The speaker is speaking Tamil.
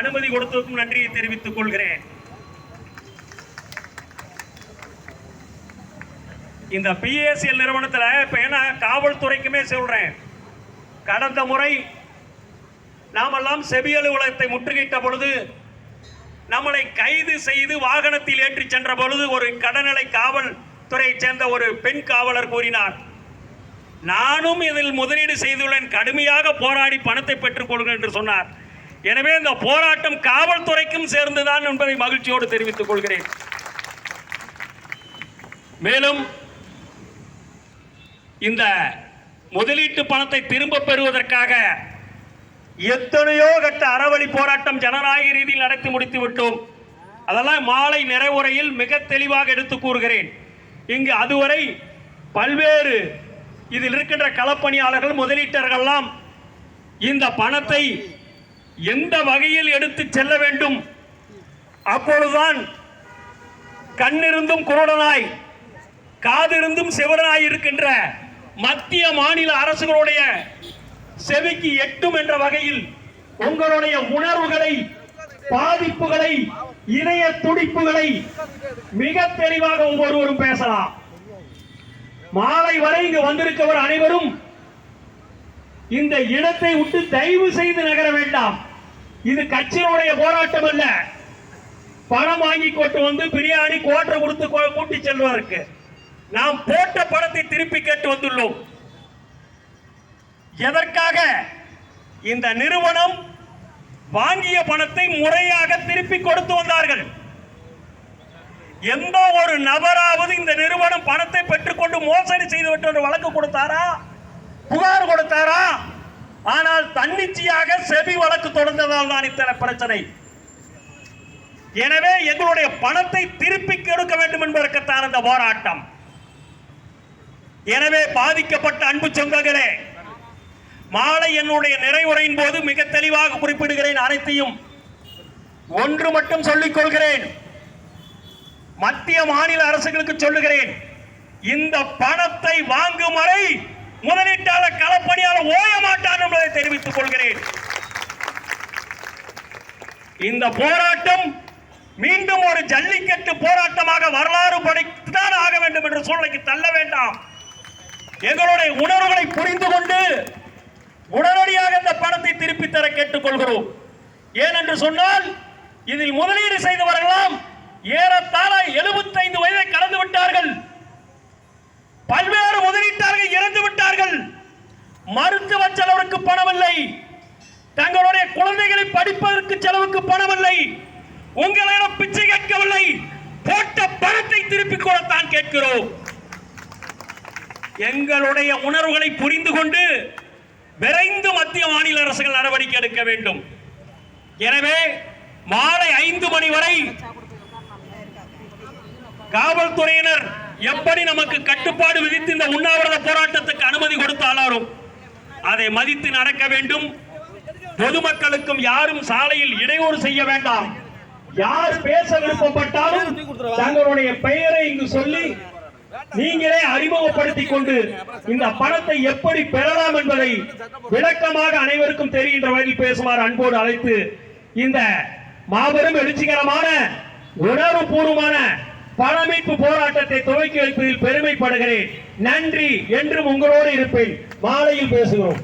அனுமதி கொடுத்ததுக்கும் நன்றியை தெரிவித்துக் கொள்கிறேன். இந்த பிஎஸ்எல் நிறுவனத்தில் இப்ப என்ன காவல்துறைக்குமே சொல்றேன். கடந்த முறை நாமெல்லாம் செபி அலுவலகத்தை முற்றுகையிட்ட பொழுது நம்மளை கைது செய்து வாகனத்தில் ஏற்றி சென்ற பொழுது ஒரு கடநிலை காவல்துறையைச் சேர்ந்த ஒரு பெண் காவலர் கூறினார் நானும் இதில் முதலீடு செய்துள்ளேன். கடுமையாக போராடி பணத்தை பெற்றுக் கொள்கிறேன் என்று சொன்னார். எனவே இந்த போராட்டம் காவல்துறைக்கும் சேர்ந்துதான் என்பதை மகிழ்ச்சியோடு தெரிவித்துக் கொள்கிறேன். மேலும் இந்த முதலீட்டு பணத்தை திரும்ப பெறுவதற்காக எத்தனையோ கட்ட அறவழி போராட்டம் ஜனநாயக ரீதியில் நடத்தி முடித்து விட்டோம். அதெல்லாம் மாலை நிறைவுரையில் மிக தெளிவாக எடுத்து கூறுகிறேன். இங்கு அதுவரை பல்வேறு இதில் இருக்கின்ற களப்பணியாளர்கள் முதலீட்டர்கள்லாம் இந்த பணத்தை எந்த வகையில் எடுத்து செல்ல வேண்டும்? அப்பொழுதுதான் கண்ணிருந்தும் குருடனாய் காதிருந்தும் செவரனாய் இருக்கின்ற மத்திய மாநில அரசுகளுடைய செவிக்கு எட்டும் என்ற வகையில் உங்களுடைய உணர்வுகளை பாதிப்புகளை இணைய துடிப்புகளை மிக தெளிவாக ஒவ்வொருவரும் பேசலாம். மாலை வரை இங்கு வந்திருக்கவர் அனைவரும் இந்த இடத்தை விட்டு தயவு செய்து நகர வேண்டாம். இது கட்சியினுடைய போராட்டம் அல்ல. பணம் வாங்கி கொண்டு வந்து பிரியாணி கோட்டை கொடுத்து கூட்டி செல்வாருக்கு. நாம் போட்ட பணத்தை திருப்பி கேட்டு வந்துள்ளோம். எதற்காக? இந்த நிறுவனம் வாங்கிய பணத்தை முறையாக திருப்பி கொடுத்து வந்தார்கள். எந்த ஒரு நபராவது இந்த நிறுவனம் பணத்தை பெற்றுக்கொண்டு மோசடி செய்துவிட்டு ஒரு வழக்கு கொடுத்தாரா? புகார் கொடுத்தாரா? ஆனால் தன்னிச்சையாக செவி வழக்கு தொடர்ந்ததால் தான் இத்தனை பிரச்சனை. எனவே எங்களுடைய பணத்தை திருப்பி கொடுக்க வேண்டும் என்பதற்குத்தான் இந்த போராட்டம். எனவே பாதிக்கப்பட்ட அன்பு சொந்தங்களே மாலை என்னுடைய நிறைவுரையின் போது மிக தெளிவாக குறிப்பிடுகிறேன் அனைத்தையும். ஒன்று மட்டும் சொல்லிக் கொள்கிறேன். மத்திய மாநில அரசுகளுக்கு சொல்லுகிறேன். இந்த பணத்தை வாங்கும் ஓய மாட்டான் என்பதை தெரிவித்துக் கொள்கிறேன். இந்த போராட்டம் மீண்டும் ஒரு ஜல்லிக்கட்டு போராட்டமாக வரலாறு படைத்துதான் ஆக வேண்டும் என்ற சூழ்நிலைக்கு தள்ள வேண்டாம். எங்களுடைய உணர்வுகளை புரிந்து கொண்டு உடனடியாக இந்த பணத்தை திருப்பி தர கேட்டுக்கொள்கிறோம். ஏனென்று சொன்னால் இதில் முதலீடு செய்தவர்களாம் ஏறத்தாழ 75 வயதை கடந்து விட்டார்கள். பல்வேறு முதலீட்டாளர்கள் செலவுக்கு பணம் இல்லை தங்களுடைய குழந்தைகளை படிப்பதற்கு செலவுக்கு பணம் இல்லை உங்களிடம் பிச்சை கேட்கவில்லை. போட்ட பணத்தை திருப்பிக் கொள்ளத்தான் கேட்கிறோம். எங்களுடைய உணர்வுகளை புரிந்து கொண்டு விரைந்து மத்திய மாநில அரசுகள் நடவடிக்கை எடுக்க வேண்டும். எனவே மாலை ஐந்து மணி வரை காவல்துறையினர் எப்படி நமக்கு கட்டுப்பாடு விதித்து இந்த உண்ணாவிரத போராட்டத்துக்கு அனுமதி கொடுத்தாலும் அதை மதித்து நடக்க வேண்டும். பொதுமக்களுக்கும் யாரும் சாலையில் இடையூறு செய்ய வேண்டாம். யார் பேச விருப்பப்பட்டாலும் தங்களுடைய பெயரை இங்கு சொல்லி நீங்களே அறிமுகப்படுத்திக் கொண்டு இந்த பணத்தை எப்படி பெறலாம் என்பதை விளக்கமாக அனைவருக்கும் தெரிகின்ற வகையில் பேசுமாறு அன்போடு அழைத்து இந்த மாபெரும் எழுச்சிகரமான உணர்வுபூர்வமான பணமீட்பு போராட்டத்தை துவக்கி வைப்பதில் பெருமைப்படுகிறேன். நன்றி என்றும் உங்களோடு இருப்பேன். மாலையில் பேசுகிறோம்.